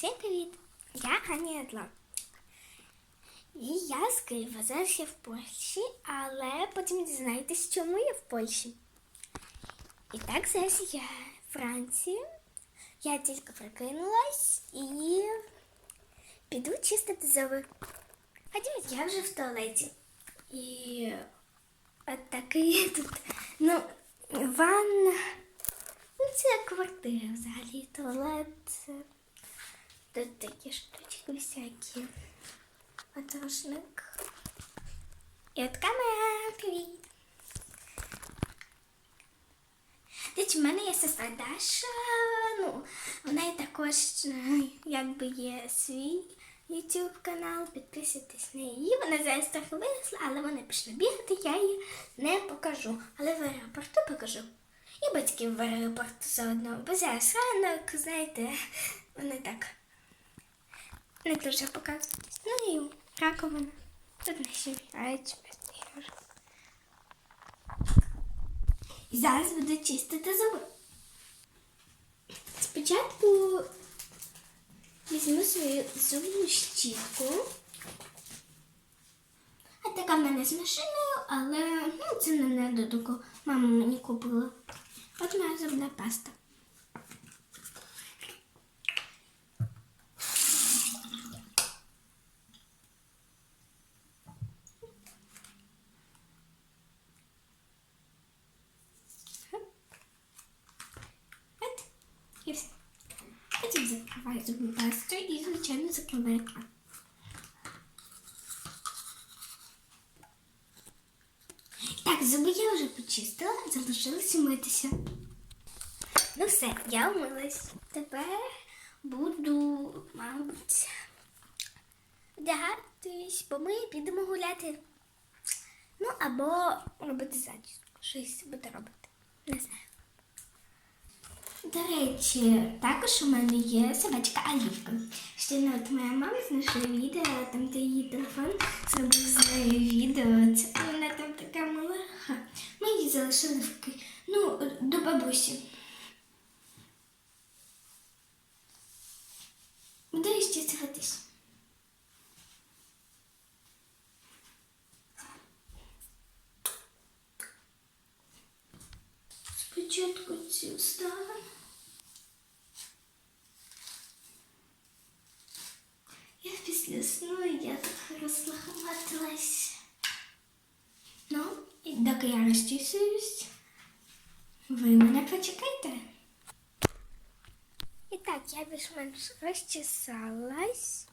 Всім привіт! Я Аня Ядла. І я з Києва. Зараз в Польщі, але потім дізнаєтесь, чому я в Польщі. І так, зараз я в Франції. Я тільки прокинулась і піду чистити зуби. Ходіть, я вже в туалеті. І от такий тут, ну, ванна. Ну, це квартира взагалі, туалет. Тут такі штучки всякі. Отошник. І от. Привіт. Дивіться, в мене є сестра Даша. Ну, в неї також якби є свій YouTube канал. Підписуйтесь на її. Вона зараз трохи виросла, але вона пішла бігати, я її не покажу. Але в аеропорту покажу. І батьків в аеропорту заодно. Бо зараз ранок, знаєте, вони так не дуже показують. Ну і раковина. Тут наші грають. І зараз буду чистити зуби. Спочатку візьму свою зубну щітку. А така в мене з машиною, але ну, це не недодуку. Мама мені купила. От моя зубна паста. От, і все. Потім закриваю зубну пасту і, звичайно, закриваю. Так, зуби я вже почистила, залишилося митися. Ну все, я вмилась. Тепер буду, мабуть, вдягатись, бо ми підемо гуляти. Ну, або робити зачіску. Щось буде робити. Не знаю. До речі, також у мене є собачка Алівка. Ще не от моя мама знайшла відео, там де її телефон зробив з нею відео. Це вона там така мила. Ми її залишили в Ки- ну, до бабусі. Спочатку цю ставимо. Я після сну я так розслабилась. Ну, і доки я розчісуюсь, ви мене почекайте. І так, я більш-менш розчесалась,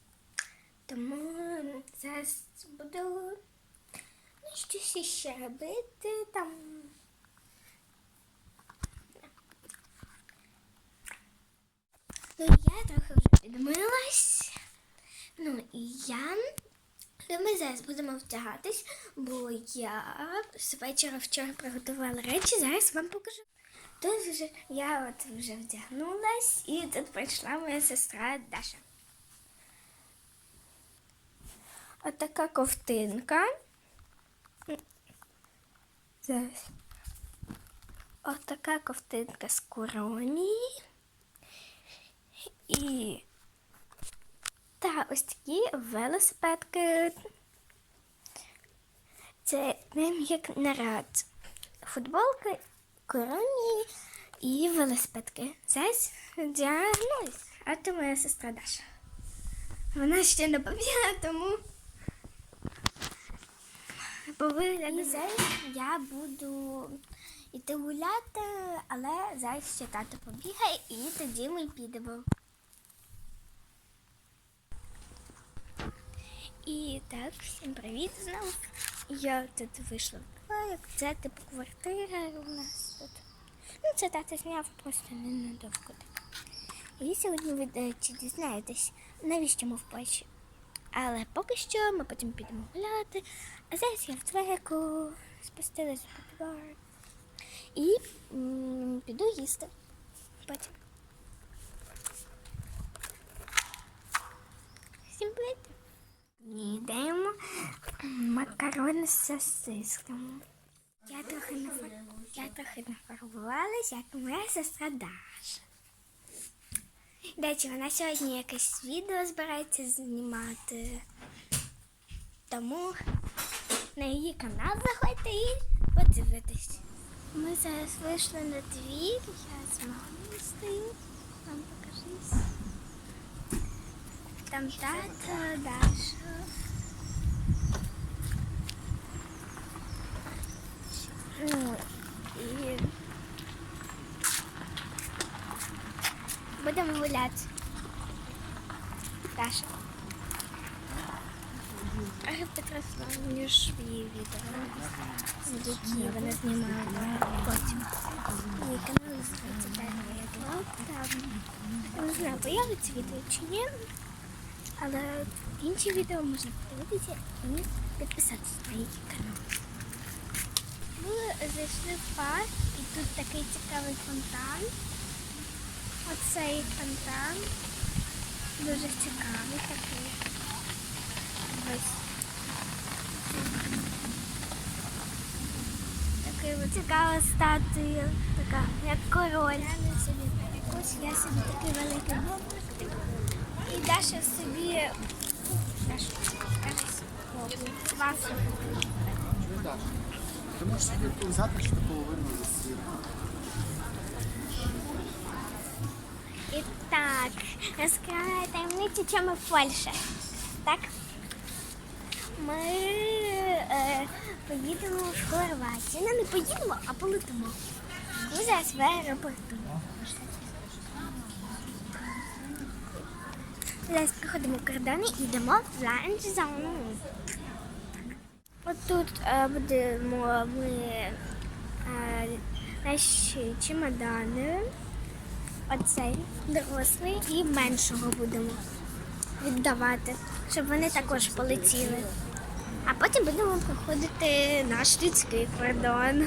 тому зараз буду ну, щось іще робити там. Ну, я трохи вже підмилась. Ну і я. Ми зараз будемо вдягатись, бо я з вечора вчора приготувала речі, зараз вам покажу. Тут вже я от вже вдягнулась і тут прийшла моя сестра Даша. От ковтинка. Зараз. От ковтинка з коронії. І та ось такі велосипедки. Це ним як наряд. Футболки, короні і велосипедки. Зараз діагноз, А це моя сестра Даша. Вона ще не побігла, тому по вигляду зараз я буду йти гуляти, але зараз ще тато побігає і тоді ми підемо. І так, всім привіт знову. Я тут вийшла в парк. Це типу квартира у нас тут. Ну, це тато зняв просто ненадовго. І сьогодні ви до речі, дізнаєтесь, навіщо ми в Польщі. Але поки що ми потім підемо гуляти. А зараз я в дверку спустилась в бар. І м, піду їсти. Потім. Всім привіт! Їдемо макарони з сосисками. Я трохи нафар... я як моя сестра Даша. Речі, вона сьогодні якесь відео збирається знімати. Тому на її канал заходьте і подивитесь. Ми зараз вийшли на двір, я з мамою стою. Вам покажись. Там тато, Даша. Ну, і будемо гуляти. Даша. А Петрославні ж її які вона знімала потім. Її канал називається Ядлок. Там я не знаю, появиться відео чи ні. Але інші відео можна подивитися і підписатися на її канал. Ми зайшли в парк і тут такий цікавий фонтан. Оцей фонтан дуже цікавий такий. Ось. Такий ось цікава статуя, така як король. Я собі перекус, я собі такий великий гоблик. І Даша собі Даша, кажись, гоблик. Вафлю. Ти можеш собі взяти чи такого вирну І так, розкриваю таємницю, чому в Польщі. Так? Ми е, поїдемо в Хорватію. Ну, не поїдемо, а полетимо. Ми зараз в аеропорту. Зараз проходимо кордони і йдемо в ланч-зону. От тут е, будемо ми е, наші чемодани. Оцей дорослий і меншого будемо віддавати, щоб вони також полетіли. А потім будемо проходити наш людський кордон.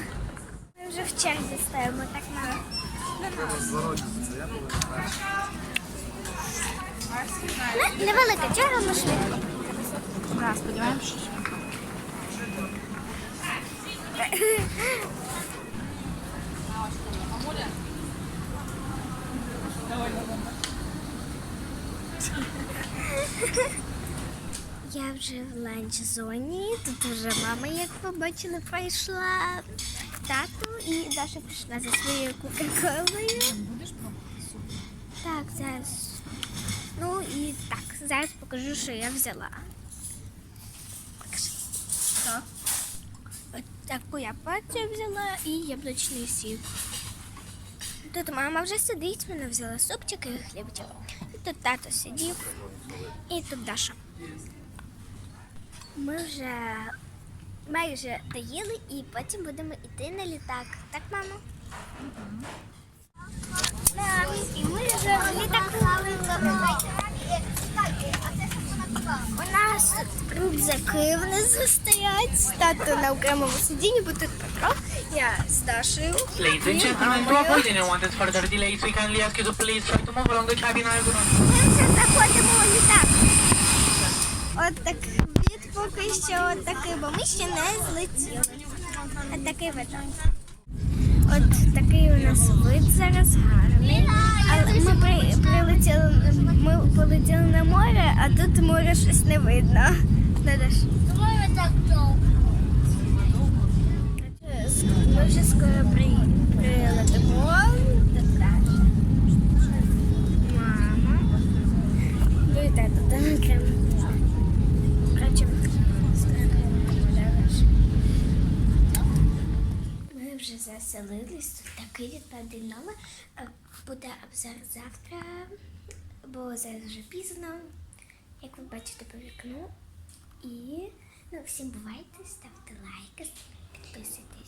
Ми вже в черзі стоїмо так на. Ну, Невелика черга, але швидко. Сподіваємося, що Я вже в ланч-зоні. Тут вже мама, як ви бачили, прийшла. Тату і Даша прийшла за своєю кока-колою. Так, зараз. Ну і так, зараз покажу, що я взяла. Так. Таку я порцію взяла і яблучний сік. Тут мама вже сидить, вона взяла супчик і хлібчик. І тут тато сидів, і тут Даша. Ми вже майже доїли і потім будемо йти на літак. Так, мамо? І ми вже в літаку. У нас рюкзаки внизу стоять. Тато на окремому сидінні, бо тут Петро, я з Дашею. Ladies and gentlemen, to avoid any wanted further delays, we kindly ask you to please try to move along the cabin aisle. Ми вже заходимо у літак. От так поки що такий, бо ми ще не злетіли. От такий вид. От такий у нас вид зараз гарний. Але ми при, прилетіли, ми полетіли на море, а тут море щось не видно. Даш? Ми вже скоро при, прилетимо. Так. Мама. Ну і тато, там окремо. Коротше, скоро подивиш. Ми вже заселились, тут такий відповідний номер. Е, Буде обзор завтра, бо зараз вже пізно, як ви бачите по вікну. І ну, всім бувайте, ставте лайки, підписуйтесь.